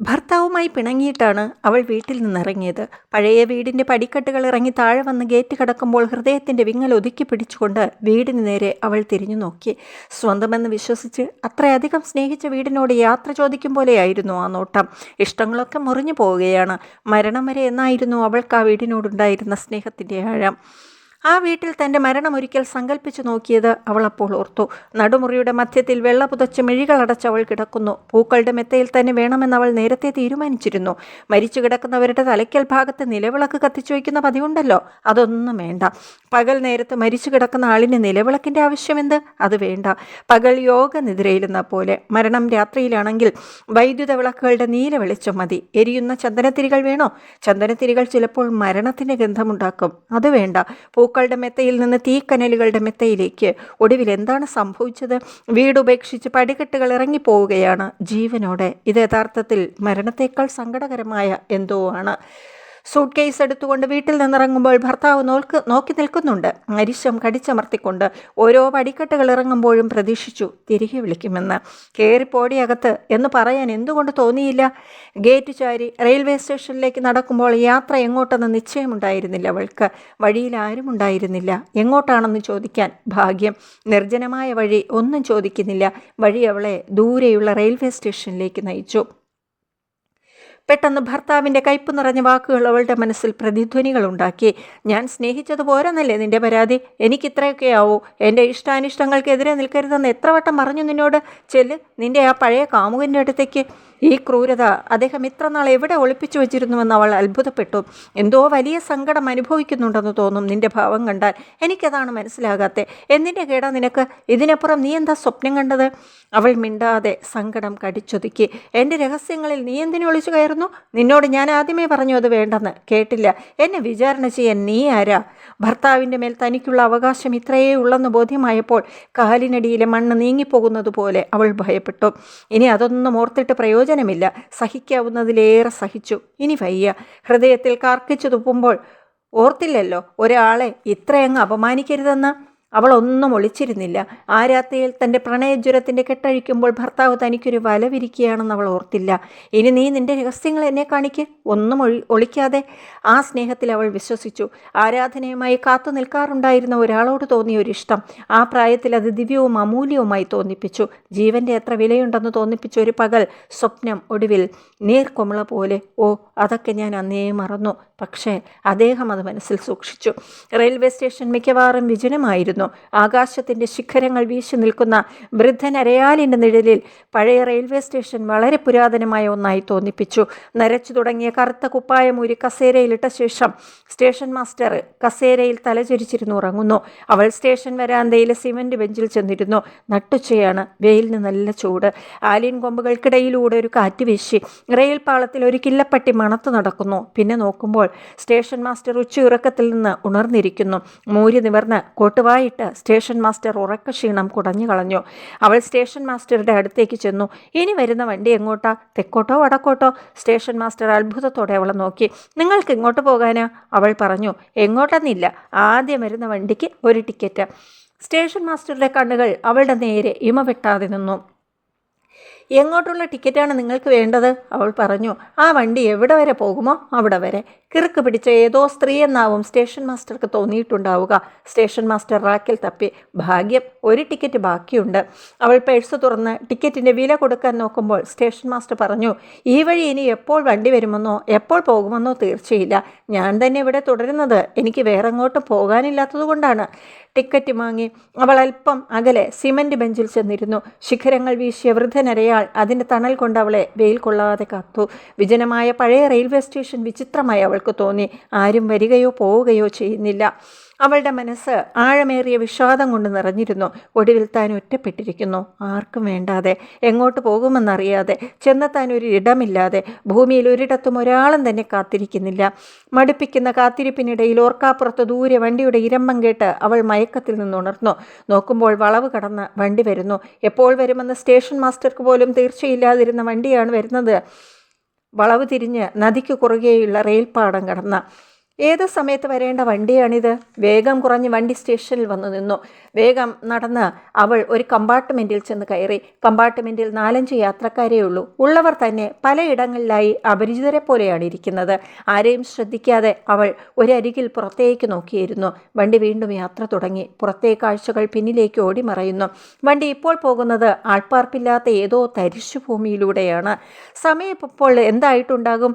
ഭർത്താവുമായി പിണങ്ങിയിട്ടാണ് അവൾ വീട്ടിൽ നിന്നിറങ്ങിയത്. പഴയ വീടിന്റെ പടിക്കെട്ടുകൾ ഇറങ്ങി താഴെ വന്ന് ഗേറ്റ് കടക്കുമ്പോൾ ഹൃദയത്തിന്റെ വിങ്ങൽ ഒതുക്കി പിടിച്ചുകൊണ്ട് വീടിന് നേരെ അവൾ തിരിഞ്ഞു നോക്കി. സ്വന്തമെന്ന് വിശ്വസിച്ച് അത്രയധികം സ്നേഹിച്ച വീടിനോട് യാത്ര ചോദിക്കും പോലെയായിരുന്നു ആ നോട്ടം. ഇഷ്ടങ്ങളൊക്കെ മുറിഞ്ഞു പോവുകയാണ്. മരണം വരെ എന്നായിരുന്നു അവൾക്ക് ആ വീടിനോടുണ്ടായിരുന്ന സ്നേഹത്തിന്റെ ആഴം. ആ വീട്ടിൽ തന്റെ മരണം ഒരിക്കൽ സങ്കല്പിച്ചു നോക്കിയത് അവൾ അപ്പോൾ ഓർത്തു. നടുമുറിയുടെ മധ്യത്തിൽ വെള്ള പുതച്ച് മിഴികളടച്ച് അവൾ കിടക്കുന്നു. പൂക്കളുടെ മെത്തയിൽ തന്നെ വേണമെന്ന് അവൾ നേരത്തെ തീരുമാനിച്ചിരുന്നു. മരിച്ചു കിടക്കുന്നവരുടെ തലയ്ക്കൽ ഭാഗത്ത് നിലവിളക്ക് കത്തിച്ചു വയ്ക്കുന്ന പതിവുണ്ടല്ലോ. അതൊന്നും വേണ്ട. പകൽ നേരത്ത് മരിച്ചു കിടക്കുന്ന ആളിന് നിലവിളക്കിന്റെ ആവശ്യമെന്ത്? അത് വേണ്ട. പകൽ യോഗ നിദ്രയിലെന്ന പോലെ. മരണം രാത്രിയിലാണെങ്കിൽ വൈദ്യുത വിളക്കുകളുടെ നീല വെളിച്ചം മതി. എരിയുന്ന ചന്ദനത്തിരികൾ വേണോ? ചന്ദനത്തിരികൾ ചിലപ്പോൾ മരണത്തിന്റെ ഗന്ധമുണ്ടാക്കും. അത് വേണ്ട. പൂക്കളുടെ മെത്തയിൽ നിന്ന് തീക്കനലുകളുടെ മെത്തയിലേക്ക്. ഒടുവിൽ എന്താണ് സംഭവിച്ചത്? വീട് ഉപേക്ഷിച്ച് പടികെട്ടുകൾ ഇറങ്ങിപ്പോവുകയാണ് ജീവനോടെ. ഇത് യഥാർത്ഥത്തിൽ മരണത്തേക്കാൾ സങ്കടകരമായ എന്തോ ആണ്. സൂട്ട് കേസ് എടുത്തുകൊണ്ട് വീട്ടിൽ നിന്നിറങ്ങുമ്പോൾ ഭർത്താവ് നോക്ക് നോക്കി നിൽക്കുന്നുണ്ട്. അരിശം കടിച്ചമർത്തിക്കൊണ്ട് ഓരോ പടിക്കെട്ടുകൾ ഇറങ്ങുമ്പോഴും പ്രതീക്ഷിച്ചു തിരികെ വിളിക്കുമെന്ന്. കയറിപ്പോടിയകത്ത് എന്ന് പറയാൻ എന്തുകൊണ്ട് തോന്നിയില്ല? ഗേറ്റ് ചാരി റെയിൽവേ സ്റ്റേഷനിലേക്ക് നടക്കുമ്പോൾ യാത്ര എങ്ങോട്ടെന്ന് നിശ്ചയമുണ്ടായിരുന്നില്ല അവൾക്ക്. വഴിയിൽ ആരും ഉണ്ടായിരുന്നില്ല. എങ്ങോട്ടാണെന്ന് ചോദിക്കാൻ ഭാഗ്യം. നിർജനമായ വഴി ഒന്നും ചോദിക്കുന്നില്ല. വഴി അവളെ ദൂരെയുള്ള റെയിൽവേ സ്റ്റേഷനിലേക്ക് നയിച്ചു. പെട്ടെന്ന് ഭർത്താവിന്റെ കയ്പ് നിറഞ്ഞ വാക്കുകൾ അവളുടെ മനസ്സിൽ പ്രതിധ്വനികൾ ഉണ്ടാക്കി ഞാൻ സ്നേഹിച്ചത് പോരെന്നല്ലേ നിന്റെ പരാതി? എനിക്ക് ഇത്രയൊക്കെയാവോ എന്റെ ഇഷ്ടാനിഷ്ടങ്ങൾക്കെതിരെ നിൽക്കരുതെന്ന് എത്ര വട്ടം പറഞ്ഞു നിന്നോട്? ചെല്ല് നിന്റെ ആ പഴയ കാമുകന്റെ അടുത്തേക്ക്. ഈ ക്രൂരത അദ്ദേഹം ഇത്ര നാൾ എവിടെ ഒളിപ്പിച്ചു വെച്ചിരുന്നുവെന്ന് അവൾ അത്ഭുതപ്പെട്ടു. എന്തോ വലിയ സങ്കടം അനുഭവിക്കുന്നുണ്ടെന്ന് തോന്നും നിന്റെ ഭാവം കണ്ടാൽ. എനിക്കതാണ് മനസ്സിലാകാത്തെ. എന്തിന്റെ കേടാ നിനക്ക്? ഇതിനപ്പുറം നീ എന്താ സ്വപ്നം കണ്ടത്? അവൾ മിണ്ടാതെ സങ്കടം കടിച്ചൊതുക്കി. എന്റെ രഹസ്യങ്ങളിൽ നീ എന്തിനു ഒളിച്ചു കയറുന്നു? നിന്നോട് ഞാൻ ആദ്യമേ പറഞ്ഞു അത് വേണ്ടെന്ന് കേട്ടില്ല. എന്നെ വിചാരണ ചെയ്യാൻ നീ ആരാ? ഭർത്താവിന്റെ മേൽ തനിക്കുള്ള അവകാശം ഇത്രയേ ഉള്ളെന്ന് ബോധ്യമായപ്പോൾ കാലിനടിയിലെ മണ്ണ് നീങ്ങിപ്പോകുന്നത് പോലെ അവൾ ഭയപ്പെട്ടു. ഇനി അതൊന്നും ഓർത്തിട്ട് പ്രയോജനമില്ല. സഹിക്കാവുന്നതിലേറെ സഹിച്ചു. ഇനി വയ്യ. ഹൃദയത്തിൽ കാർക്കിച്ചു തുപ്പുമ്പോൾ ഓർത്തില്ലല്ലോ ഒരാളെ ഇത്രയങ്ങ് അപമാനിക്കരുതെന്ന്? അവൾ ഒന്നും ഒളിച്ചിരുന്നില്ല. ആ രാത്രിയിൽ തന്റെ പ്രണയജ്വരത്തിന്റെ കെട്ടഴിക്കുമ്പോൾ ഭർത്താവ് തനിക്കൊരു വല വിരിക്കുകയാണെന്ന് അവൾ ഓർത്തില്ല. ഇനി നീ നിന്റെ രഹസ്യങ്ങൾ എന്നെ കാണിക്ക്. ഒന്നും ഒഴി ഒളിക്കാതെ. ആ സ്നേഹത്തിൽ അവൾ വിശ്വസിച്ചു. ആരാധനയുമായി കാത്തു നിൽക്കാറുണ്ടായിരുന്ന ഒരാളോട് തോന്നിയ ഒരു ഇഷ്ടം. ആ പ്രായത്തിൽ അത് ദിവ്യവും അമൂല്യവുമായി തോന്നിപ്പിച്ചു. ജീവന്റെ എത്ര വിലയുണ്ടെന്ന് തോന്നിപ്പിച്ച ഒരു പകൽ സ്വപ്നം ഒടുവിൽ നീർക്കൊമിള പോലെ ഓ അതൊക്കെ ഞാൻ അന്നേ മറന്നു. പക്ഷേ അദ്ദേഹം അത് മനസ്സിൽ സൂക്ഷിച്ചു. റെയിൽവേ സ്റ്റേഷൻ മിക്കവാറും വിജനമായിരുന്നു. ആകാശത്തിന്റെ ശിഖരങ്ങൾ വീശി നിൽക്കുന്ന വൃദ്ധൻ അരയാലിന്റെ നിഴലിൽ പഴയ റെയിൽവേ സ്റ്റേഷൻ വളരെ പുരാതനമായ ഒന്നായി തോന്നിപ്പിച്ചു. നരച്ചു തുടങ്ങിയ കറുത്ത കുപ്പായമൂരി കസേരയിലിട്ട ശേഷം സ്റ്റേഷൻ മാസ്റ്റർ കസേരയിൽ തലചരിച്ചിരുന്നു ഉറങ്ങുന്നു. അവൾ സ്റ്റേഷൻ വരാന്തയിലെ സിമന്റ് ബെഞ്ചിൽ ചെന്നിരുന്നു. നട്ടുച്ചയാണ്. വെയിലിന് നല്ല ചൂട്. ആലിൻ കൊമ്പുകൾക്കിടയിലൂടെ ഒരു കാറ്റ് വീശി റെയിൽ പാളത്തിൽ ഒരു കില്ലപ്പട്ടി മണത്ത് നടക്കുന്നു. പിന്നെ നോക്കുമ്പോൾ സ്റ്റേഷൻ മാസ്റ്റർ ഉച്ചയുറക്കത്തിൽ നിന്ന് ഉണർന്നിരിക്കുന്നു. മൂരി നിവർന്ന് കോട്ടുവായിട്ട് സ്റ്റേഷൻ മാസ്റ്റർ ഉറക്ക ക്ഷീണം കുടഞ്ഞു കളഞ്ഞു. അവൾ സ്റ്റേഷൻ മാസ്റ്ററുടെ അടുത്തേക്ക് ചെന്നു. ഇനി വരുന്ന വണ്ടി എങ്ങോട്ടാ? തെക്കോട്ടോ വടക്കോട്ടോ? സ്റ്റേഷൻ മാസ്റ്റർ അത്ഭുതത്തോടെ അവളെ നോക്കി. നിങ്ങൾക്ക് ഇങ്ങോട്ട് പോകാനാ? അവൾ പറഞ്ഞു. എങ്ങോട്ടെന്നില്ല. ആദ്യം വരുന്ന വണ്ടിക്ക് ഒരു ടിക്കറ്റ്. സ്റ്റേഷൻ മാസ്റ്ററുടെ കണ്ണുകൾ അവളുടെ നേരെ ഇമ വെട്ടാതെ നിന്നു. എങ്ങോട്ടുള്ള ടിക്കറ്റാണ് നിങ്ങൾക്ക് വേണ്ടത്? അവൾ പറഞ്ഞു ആ വണ്ടി എവിടെ വരെ പോകുമോ അവിടെ വരെ. കിറുക്ക് പിടിച്ച ഏതോ സ്ത്രീ എന്നാവും സ്റ്റേഷൻ മാസ്റ്റർക്ക് തോന്നിയിട്ടുണ്ടാവുക. സ്റ്റേഷൻ മാസ്റ്റർ റാക്കിൽ തപ്പി ഭാഗ്യം ഒരു ടിക്കറ്റ് ബാക്കിയുണ്ട്. അവൾ പേഴ്സ് തുറന്ന് ടിക്കറ്റിന്റെ വില കൊടുക്കാൻ നോക്കുമ്പോൾ സ്റ്റേഷൻ മാസ്റ്റർ പറഞ്ഞു ഈ വഴി ഇനി എപ്പോൾ വണ്ടി വരുമെന്നോ എപ്പോൾ പോകുമെന്നോ തീർച്ചയില്ല. ഞാൻ തന്നെ ഇവിടെ തുടരുന്നത്. എനിക്ക് വേറെ എങ്ങോട്ടും പോകാനില്ലാത്തതുകൊണ്ടാണ് ടിക്കറ്റ് വാങ്ങി അവൾ അല്പം അകലെ സിമന്റ് ബെഞ്ചിൽ ചെന്നിരുന്നു. ശിഖരങ്ങൾ വീശിയ വൃദ്ധനരയാൾ അതിന്റെ തണൽ കൊണ്ട് അവളെ വെയിൽ കൊള്ളാതെ കാത്തു. വിജനമായ പഴയ റെയിൽവേ സ്റ്റേഷൻ വിചിത്രമായി അവൾക്ക് തോന്നി. ആരും വരികയോ പോവുകയോ ചെയ്യുന്നില്ല. അവളുടെ മനസ്സ് ആഴമേറിയ വിഷാദം കൊണ്ട് നിറഞ്ഞിരുന്നു. ഒടുവിൽ താൻ ഒറ്റപ്പെട്ടിരിക്കുന്നു. ആർക്കും വേണ്ടാതെ എങ്ങോട്ട് പോകുമെന്നറിയാതെ ചെന്നെത്താൻ ഒരു ഇടമില്ലാതെ ഭൂമിയിൽ ഒരിടത്തും ഒരാളും തന്നെ കാത്തിരിക്കുന്നില്ല. മടുപ്പിക്കുന്ന കാത്തിരിപ്പിനിടയിൽ ഓർക്കാപ്പുറത്ത് ദൂരെ വണ്ടിയുടെ ഇരമ്പം കേട്ട് അവൾ മയക്കത്തിൽ നിന്നുണർന്നു നോക്കുമ്പോൾ വളവ് കടന്ന് വണ്ടി വരുന്നു. എപ്പോൾ വരുമെന്ന് സ്റ്റേഷൻ മാസ്റ്റർക്ക് പോലും തീർച്ചയില്ലാതിരുന്ന വണ്ടിയാണ് വരുന്നത്. വളവ് തിരിഞ്ഞ് നദിക്ക് കുറുകെയുള്ള റെയിൽപ്പാടം കടന്ന. ഏത് സമയത്ത് വരേണ്ട വണ്ടിയാണിത്? വേഗം കുറഞ്ഞ് വണ്ടി സ്റ്റേഷനിൽ വന്നു നിന്നു. വേഗം നടന്ന് അവൾ ഒരു കമ്പാർട്ട്മെന്റിൽ ചെന്ന് കയറി. കമ്പാർട്ട്മെന്റിൽ നാലഞ്ച് യാത്രക്കാരേ ഉള്ളൂ. ഉള്ളവർ തന്നെ പലയിടങ്ങളിലായി അപരിചിതരെ പോലെയാണ് ഇരിക്കുന്നത്. ആരെയും ശ്രദ്ധിക്കാതെ അവൾ ഒരരികിൽ പുറത്തേക്ക് നോക്കിയിരുന്നു. വണ്ടി വീണ്ടും യാത്ര തുടങ്ങി. പുറത്തേ കാഴ്ചകൾ പിന്നിലേക്ക് ഓടി മറയുന്നു വണ്ടി ഇപ്പോൾ പോകുന്നത് ആൾപ്പാർപ്പില്ലാത്ത ഏതോ തരിശു ഭൂമിയിലൂടെയാണ് സമയം ഇപ്പോൾ എന്തായിട്ടുണ്ടാകും?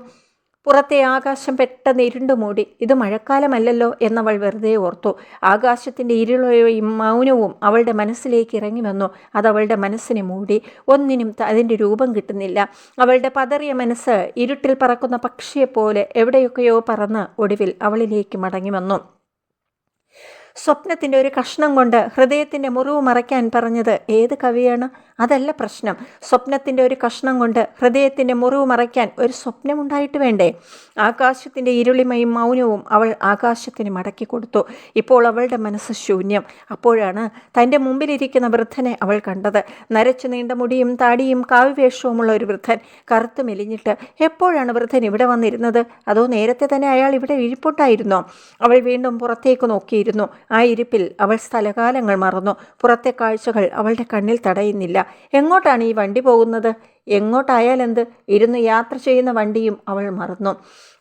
പുറത്തെ ആകാശം പെട്ടെന്ന് ഇരുണ്ടു മൂടി. ഇത് മഴക്കാലമല്ലല്ലോ എന്നവൾ വെറുതെ ഓർത്തു. ആകാശത്തിന്റെ ഇരുളയും മൗനവും അവളുടെ മനസ്സിലേക്ക് ഇറങ്ങി വന്നു. അതവളുടെ മനസ്സിനെ മൂടി. ഒന്നിനും അതിന്റെ രൂപം കിട്ടുന്നില്ല. അവളുടെ പതറിയ മനസ്സ് ഇരുട്ടിൽ പറക്കുന്ന പക്ഷിയെപ്പോലെ എവിടെയൊക്കെയോ പറന്ന് ഒടുവിൽ അവളിലേക്ക് മടങ്ങി വന്നു. സ്വപ്നത്തിന്റെ ഒരു കഷ്ണം കൊണ്ട് ഹൃദയത്തിന്റെ മുറിവ് മറയ്ക്കാൻ പറഞ്ഞത് ഏത് കവിയാണ്? അതല്ല പ്രശ്നം. സ്വപ്നത്തിന്റെ ഒരു കഷ്ണം കൊണ്ട് ഹൃദയത്തിന്റെ മുറിവ് മറയ്ക്കാൻ ഒരു സ്വപ്നമുണ്ടായിട്ട് വേണ്ടേ? ആകാശത്തിന്റെ ഇരുളിമയും മൗനവും അവൾ ആകാശത്തിന് മടക്കി കൊടുത്തു. ഇപ്പോൾ അവളുടെ മനസ്സ് ശൂന്യം. അപ്പോഴാണ് തന്റെ മുമ്പിലിരിക്കുന്ന വൃദ്ധനെ അവൾ കണ്ടത്. നരച്ചു നീണ്ട മുടിയും താടിയും കാവ്യവേഷവുമുള്ള ഒരു വൃദ്ധൻ കറുത്ത് മെലിഞ്ഞിട്ട് എപ്പോഴാണ് വൃദ്ധൻ ഇവിടെ വന്നിരുന്നത്? അതോ നേരത്തെ തന്നെ അയാൾ ഇവിടെ ഇരിപ്പുണ്ടായിരുന്നോ? അവൾ വീണ്ടും പുറത്തേക്ക് നോക്കിയിരുന്നു. ആ ഇരിപ്പിൽ അവൾ സ്ഥലകാലങ്ങൾ മറന്നു. പുറത്തെ കാഴ്ചകൾ അവളുടെ കണ്ണിൽ തടയുന്നില്ല. എങ്ങോട്ടാണ് ഈ വണ്ടി പോകുന്നത്? എങ്ങോട്ടായാലെന്ത്? ഇരുന്ന് യാത്ര ചെയ്യുന്ന വണ്ടിയും അവൾ മറന്നു.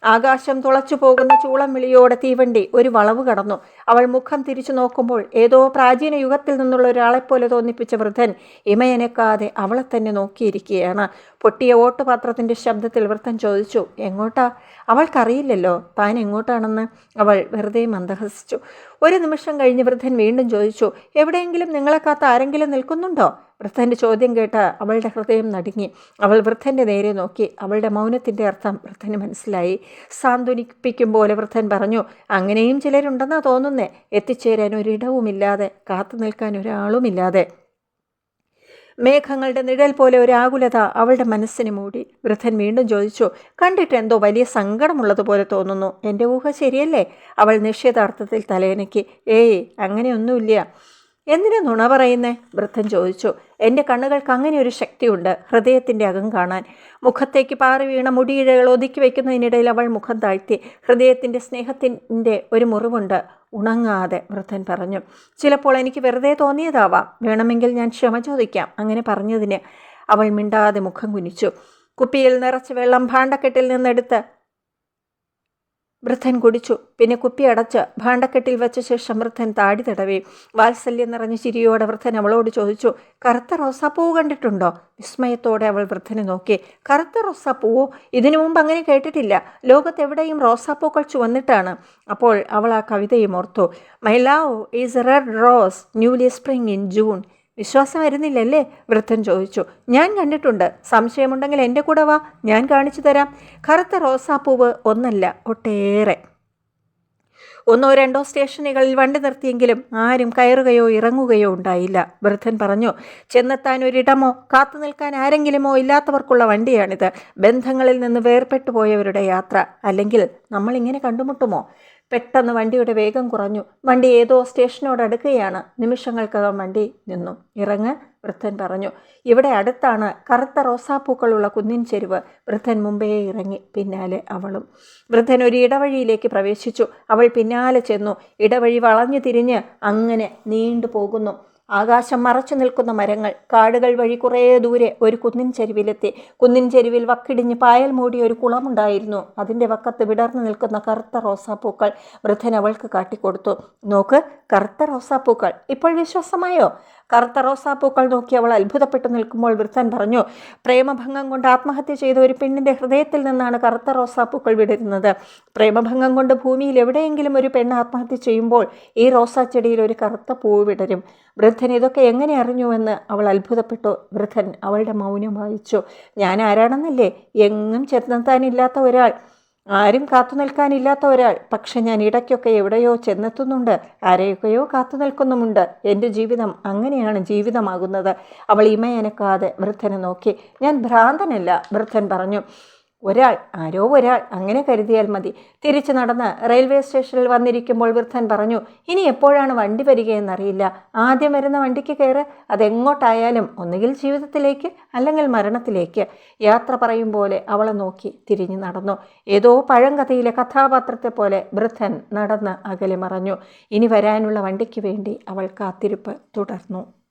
ആകാശം തുളച്ചു പോകുന്ന ചൂളം വിളിയോടെ തീവണ്ടി ഒരു വളവ് കടന്നു. അവൾ മുഖം തിരിച്ചു നോക്കുമ്പോൾ ഏതോ പ്രാചീന യുഗത്തിൽ നിന്നുള്ള ഒരാളെപ്പോലെ തോന്നിപ്പിച്ച വൃദ്ധൻ ഇമയനക്കാതെ അവളെ തന്നെ നോക്കിയിരിക്കുകയാണ്. പൊട്ടിയ ഓട്ടുപാത്രത്തിന്റെ ശബ്ദത്തിൽ വൃദ്ധൻ ചോദിച്ചു എങ്ങോട്ടാ? അവൾക്കറിയില്ലല്ലോ. താൻ എങ്ങോട്ടാണെന്ന്? അവൾ വെറുതെ മന്ദഹസിച്ചു. ഒരു നിമിഷം കഴിഞ്ഞ് വൃദ്ധൻ വീണ്ടും ചോദിച്ചു എവിടെയെങ്കിലും നിങ്ങളെ കാത്ത് ആരെങ്കിലും നിൽക്കുന്നുണ്ടോ? വൃദ്ധന്റെ ചോദ്യം കേട്ട അവളുടെ ഹൃദയം നടുങ്ങി. അവൾ വൃദ്ധന്റെ നേരെ നോക്കി. അവളുടെ മൗനത്തിന്റെ അർത്ഥം വൃദ്ധന് മനസ്സിലായി. സാന്ത്വനിപ്പിക്കും പോലെ വൃദ്ധൻ പറഞ്ഞു അങ്ങനെയും ചിലരുണ്ടെന്നാ തോന്നുന്നേ. എത്തിച്ചേരാൻ ഒരിടവുമില്ലാതെ കാത്തു നിൽക്കാൻ ഒരാളുമില്ലാതെ. മേഘങ്ങളുടെ നിഴൽ പോലെ ഒരു ആകുലത അവളുടെ മനസ്സിന് മൂടി. വൃദ്ധൻ വീണ്ടും ചോദിച്ചു കണ്ടിട്ട് എന്തോ വലിയ സങ്കടമുള്ളതുപോലെ തോന്നുന്നു. എന്റെ ഊഹ ശരിയല്ലേ? അവൾ നിശ്ചയദാർത്ഥത്തിൽ തലയനക്കി ഏയ് അങ്ങനെയൊന്നുമില്ല. എന്തിനാ നുണ പറയുന്നേ? വൃദ്ധൻ ചോദിച്ചു. എന്റെ കണ്ണുകൾക്ക് അങ്ങനെ ഒരു ശക്തിയുണ്ട്. ഹൃദയത്തിന്റെ അകം കാണാൻ. മുഖത്തേക്ക് പാറി വീണ മുടിയിഴകൾ ഒതുക്കി വയ്ക്കുന്നതിനിടയിൽ അവൾ മുഖം താഴ്ത്തി. ഹൃദയത്തിന്റെ സ്നേഹത്തിന്റെ ഒരു മുറിവുണ്ട്. ഉണങ്ങാതെ വൃദ്ധൻ പറഞ്ഞു. ചിലപ്പോൾ എനിക്ക് വെറുതെ തോന്നിയതാവാം. വേണമെങ്കിൽ ഞാൻ ക്ഷമ ചോദിക്കാം. അങ്ങനെ പറഞ്ഞതിന് അവൾ മിണ്ടാതെ മുഖം കുനിച്ചു. കുപ്പിയിൽ നിറച്ച് വെള്ളം ഭാണ്ഡക്കെട്ടിൽ നിന്നെടുത്ത് വൃദ്ധൻ കുടിച്ചു. പിന്നെ കുപ്പി അടച്ച് ഭാണ്ഡക്കെട്ടിൽ വെച്ച ശേഷം വൃദ്ധൻ താടി തടവി. വാത്സല്യം നിറഞ്ഞ ചിരിയോടെ വൃദ്ധൻ അവളോട് ചോദിച്ചു കറുത്ത റോസാപ്പൂവ് കണ്ടിട്ടുണ്ടോ? വിസ്മയത്തോടെ അവൾ വൃദ്ധനെ നോക്കി. കറുത്ത റോസാപ്പൂവോ? ഇതിനു മുമ്പ് അങ്ങനെ കേട്ടിട്ടില്ല. ലോകത്തെവിടെയും റോസാപ്പൂക്കൾ ചുവന്നിട്ടാണ്. അപ്പോൾ അവൾ ആ കവിതയും ഓർത്തു. My love is red rose newly spring in June വിശ്വാസം വരുന്നില്ലല്ലേ? വൃദ്ധൻ ചോദിച്ചു. ഞാൻ കണ്ടിട്ടുണ്ട്. സംശയമുണ്ടെങ്കിൽ എന്റെ കൂടെ വാ. ഞാൻ കാണിച്ചു തരാം. കറുത്ത റോസാപ്പൂവ് ഒന്നല്ല ഒട്ടേറെ. ഒന്നോ രണ്ടോ സ്റ്റേഷനുകളിൽ വണ്ടി നിർത്തിയെങ്കിലും ആരും കയറുകയോ ഇറങ്ങുകയോ ഉണ്ടായില്ല. വൃദ്ധൻ പറഞ്ഞു ചെന്നെത്താൻ ഒരിടമോ? കാത്തു നിൽക്കാൻ ആരെങ്കിലുമോ ഇല്ലാത്തവർക്കുള്ള വണ്ടിയാണിത്. ബന്ധങ്ങളിൽ നിന്ന് വേർപെട്ടു പോയവരുടെ യാത്ര. അല്ലെങ്കിൽ നമ്മളിങ്ങനെ കണ്ടുമുട്ടുമോ? പെട്ടെന്ന് വണ്ടിയുടെ വേഗം കുറഞ്ഞു. വണ്ടി ഏതോ സ്റ്റേഷനോട് അടുക്കുകയാണ്. നിമിഷങ്ങൾക്കകം വണ്ടി നിന്നു. ഇറങ്ങ് വൃദ്ധൻ പറഞ്ഞു. ഇവിടെ അടുത്താണ്. കറുത്ത റോസാപ്പൂക്കളുള്ള കുന്നിൻ ചെരുവ്. വൃദ്ധൻ മുമ്പേ ഇറങ്ങി. പിന്നാലെ അവളും. വൃദ്ധൻ ഒരു ഇടവഴിയിലേക്ക് പ്രവേശിച്ചു. അവൾ പിന്നാലെ ചെന്നു. ഇടവഴി വളഞ്ഞു തിരിഞ്ഞ് അങ്ങനെ നീണ്ടു പോകുന്നു ആകാശം മറച്ചു നിൽക്കുന്ന മരങ്ങൾ കാടുകൾ വഴി കുറേ ദൂരെ ഒരു കുന്നിൻ ചെരുവിലെത്തി. കുന്നിൻ ചെരുവിൽ വക്കിടിഞ്ഞ് പായൽ മൂടി ഒരു കുളമുണ്ടായിരുന്നു. അതിന്റെ വക്കത്ത് വിടർന്നു നിൽക്കുന്ന കറുത്ത റോസാപ്പൂക്കൾ വൃദ്ധൻ അവൾക്ക് കാട്ടിക്കൊടുത്തു. നോക്ക് കറുത്ത റോസാപ്പൂക്കൾ. ഇപ്പോൾ വിശ്വാസമായോ? കറുത്ത റോസാപ്പൂക്കൾ നോക്കി അവൾ അത്ഭുതപ്പെട്ടു നിൽക്കുമ്പോൾ വൃദ്ധൻ പറഞ്ഞു പ്രേമഭംഗം കൊണ്ട് ആത്മഹത്യ ചെയ്ത ഒരു പെണ്ണിന്റെ ഹൃദയത്തിൽ നിന്നാണ് കറുത്ത റോസാപ്പൂക്കൾ വിടരുന്നത്. പ്രേമഭംഗം കൊണ്ട് ഭൂമിയിൽ എവിടെയെങ്കിലും ഒരു പെണ്ണ് ആത്മഹത്യ ചെയ്യുമ്പോൾ ഈ റോസാ ചെടിയിൽ ഒരു കറുത്ത പൂവ് വിടരും. വൃദ്ധൻ ഇതൊക്കെ എങ്ങനെ അറിഞ്ഞുവെന്ന് അവൾ അത്ഭുതപ്പെട്ടു. വൃദ്ധൻ അവളുടെ മൗനം വായിച്ചു. ഞാൻ ആരാണെന്നല്ലേ? എങ്ങും ചെന്നെത്താനില്ലാത്ത ഒരാൾ. ആരും കാത്തു നിൽക്കാനില്ലാത്ത ഒരാൾ. പക്ഷെ ഞാൻ ഇടയ്ക്കൊക്കെ എവിടെയോ ചെന്നെത്തുന്നുണ്ട്. ആരെയൊക്കെയോ കാത്തു നിൽക്കുന്നുമുണ്ട്. എന്റെ ജീവിതം അങ്ങനെയാണ് ജീവിതമാകുന്നത്. അവൾ ഇമയനക്കാതെ വൃദ്ധനെ നോക്കി. ഞാൻ ഭ്രാന്തനല്ല വൃദ്ധൻ പറഞ്ഞു. ഒരാൾ ആരോ ഒരാൾ അങ്ങനെ കരുതിയാൽ മതി. തിരിച്ചു നടന്ന് റെയിൽവേ സ്റ്റേഷനിൽ വന്നിരിക്കുമ്പോൾ വൃദ്ധൻ പറഞ്ഞു ഇനി എപ്പോഴാണ് വണ്ടി വരികയെന്നറിയില്ല. ആദ്യം വരുന്ന വണ്ടിക്ക് കയറ്. അതെങ്ങോട്ടായാലും ഒന്നുകിൽ ജീവിതത്തിലേക്ക് അല്ലെങ്കിൽ മരണത്തിലേക്ക്. യാത്ര പറയും പോലെ അവളെ നോക്കി തിരിഞ്ഞു നടന്നു. ഏതോ പഴങ്കഥയിലെ കഥാപാത്രത്തെ പോലെ വൃദ്ധൻ നടന്ന് അകലെ മറഞ്ഞു. ഇനി വരാനുള്ള വണ്ടിക്ക് വേണ്ടി അവൾ കാത്തിരിപ്പ് തുടർന്നു.